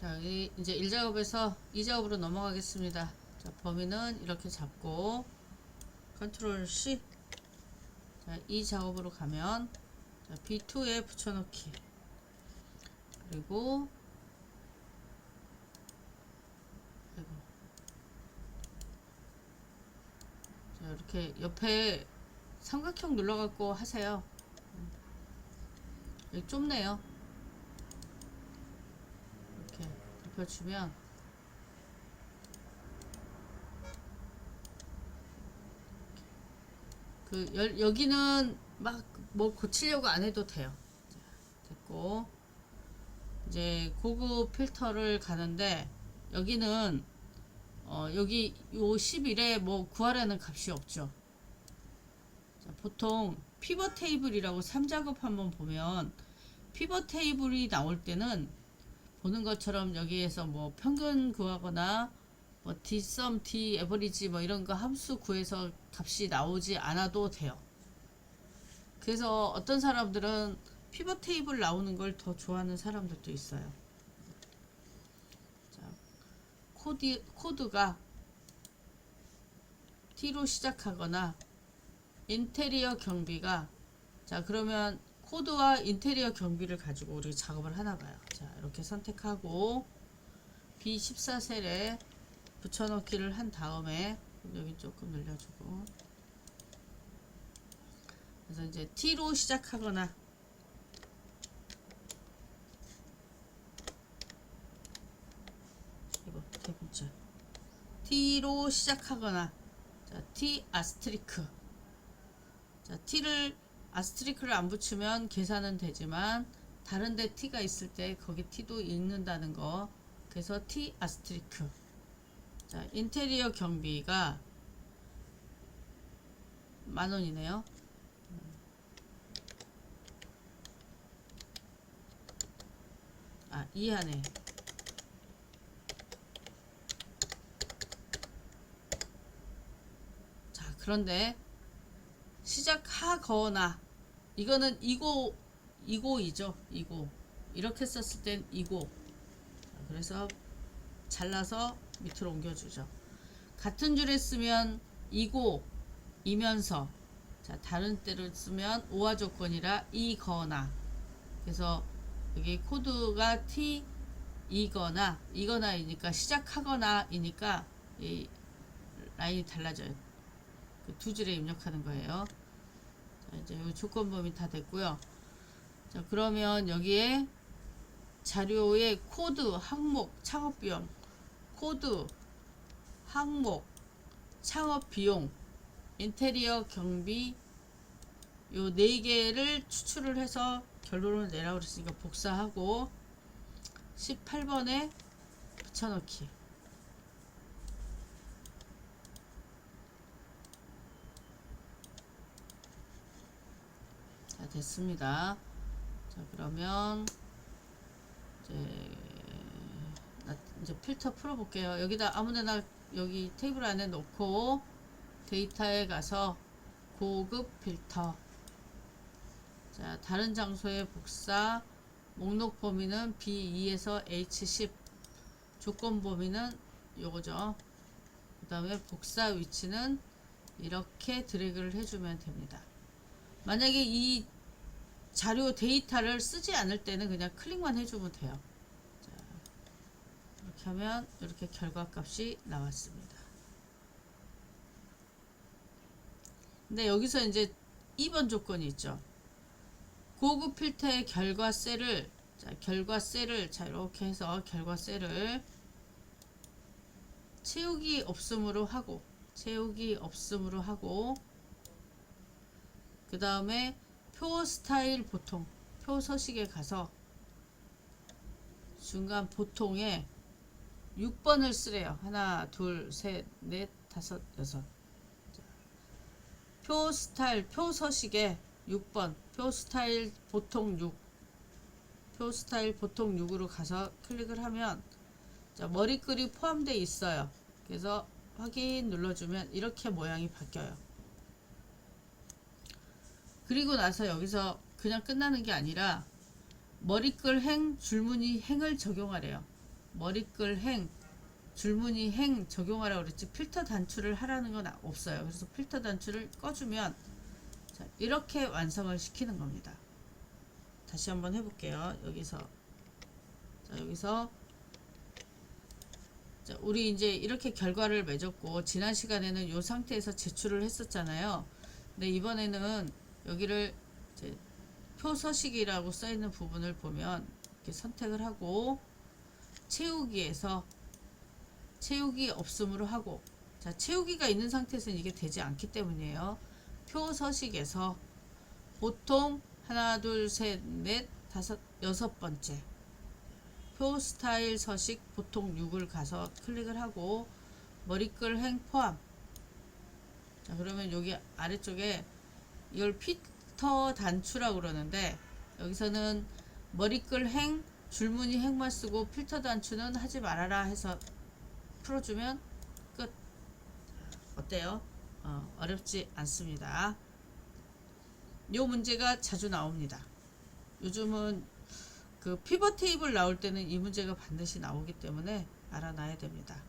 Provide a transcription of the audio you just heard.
자, 이- 이제 1작업에서 2작업으로 넘어가겠습니다. 자, 범위는 이렇게 잡고 컨트롤 C 자, 이 작업으로 가면 자, B2에 붙여넣기 그리고 아이고. 자, 이렇게 옆에 삼각형 눌러갖고 하세요. 음. 여기 좁네요. 이렇게 덮여주면 그 여, 여기는 막 뭐 고치려고 안 해도 돼요. 자, 됐고 이제 고급 필터를 가는데 여기는 어, 여기 요 11에 뭐 구하라는 값이 없죠. 자, 보통 피벗 테이블이라고 3작업 한번 보면 피벗 테이블이 나올 때는 보는 것처럼 여기에서 뭐 평균 구하거나 뭐 dsum, d average 뭐 이런 거 함수 구해서 값이 나오지 않아도 돼요. 그래서 어떤 사람들은 피벗 테이블 나오는 걸 더 좋아하는 사람들도 있어요. 자, 코드, 코드가 T로 시작하거나 인테리어 경비가 자 그러면 코드와 인테리어 경비를 가지고 우리 작업을 하나 봐요. 자 이렇게 선택하고 B14셀에 붙여넣기를 한 다음에 여기 조금 늘려주고. 그래서 이제 T로 시작하거나 이거 세 번째 T로 시작하거나. 자 T 아스트리크. 자 T를 아스트리크를 안 붙이면 계산은 되지만 다른데 T가 있을 때 거기 T도 읽는다는 거. 그래서 T 아스트리크. 자 인테리어 경비가 만 원이네요. 아 이하네 자 그런데 시작하거나 이거는 이고 이고이죠. 이고. 이렇게 썼을 땐 이고. 자, 그래서 잘라서 밑으로 옮겨주죠. 같은 줄에 쓰면 이고 이면서 자 다른 때를 쓰면 오화 조건이라 이거나. 그래서 여기 코드가 t 이거나 이거나 이니까 시작하거나 이니까 이 라인이 달라져요. 그 두 줄에 입력하는 거예요. 자, 이제 요 조건 범위 다 됐고요. 자, 그러면 여기에 자료의 코드, 항목, 창업 비용, 코드, 항목, 창업 비용, 인테리어 경비 요 네 개를 추출을 해서 결론을 내라고 그랬으니까 복사하고 18번에 붙여넣기 자 됐습니다. 자 그러면 이제 나 이제 필터 풀어 볼게요. 여기다 아무데나 여기 테이블 안에 놓고 데이터에 가서 고급 필터. 자 다른 장소에 복사. 목록 범위는 B2에서 H10. 조건 범위는 요거죠. 그 다음에 복사 위치는 이렇게 드래그를 해주면 됩니다. 만약에 이 자료 데이터를 쓰지 않을 때는 그냥 클릭만 해주면 돼요. 자, 이렇게 하면 이렇게 결과값이 나왔습니다. 근데 여기서 이제 2번 조건이 있죠. 고급 필터의 결과 셀을 자, 결과 셀을 자 이렇게 해서 결과 셀을 채우기 없음으로 하고 채우기 없음으로 하고 그 다음에 표 스타일 보통 표 서식에 가서 중간 보통에 6번을 쓰래요. 하나, 둘, 셋, 넷, 다섯, 여섯. 자, 표 스타일, 표 서식에 6번, 표 스타일 보통 6. 표 스타일 보통 6으로 가서 클릭을 하면 자, 머리글이 포함되어 있어요. 그래서 확인 눌러주면 이렇게 모양이 바뀌어요. 그리고 나서 여기서 그냥 끝나는 게 아니라 머리글 행, 줄무늬 행을 적용하래요. 머리끌 행 줄무늬 행 적용하라고 그랬지 필터 단추를 하라는 건 없어요. 그래서 필터 단추를 꺼주면 자, 이렇게 완성을 시키는 겁니다. 다시 한번 해볼게요. 여기서 자, 여기서 자, 우리 이제 이렇게 결과를 맺었고 지난 시간에는 이 상태에서 제출을 했었잖아요. 근데 이번에는 여기를 이제 표서식이라고 써 있는 부분을 보면 이렇게 선택을 하고 채우기에서 채우기 없음으로 하고 자 채우기가 있는 상태에서는 이게 되지 않기 때문이에요. 표서식에서 보통 하나 둘셋넷 다섯 여섯 번째 표 스타일 서식 보통 6을 가서 클릭을 하고 머리끌 행 포함 자 그러면 여기 아래쪽에 이걸 필터 단추라고 그러는데 여기서는 머리끌 행 줄무늬 행만 쓰고 필터 단추는 하지 말아라 해서 풀어주면 끝. 어때요? 어, 어렵지 않습니다. 요 문제가 자주 나옵니다. 요즘은 그 피벗 테이블 나올 때는 이 문제가 반드시 나오기 때문에 알아놔야 됩니다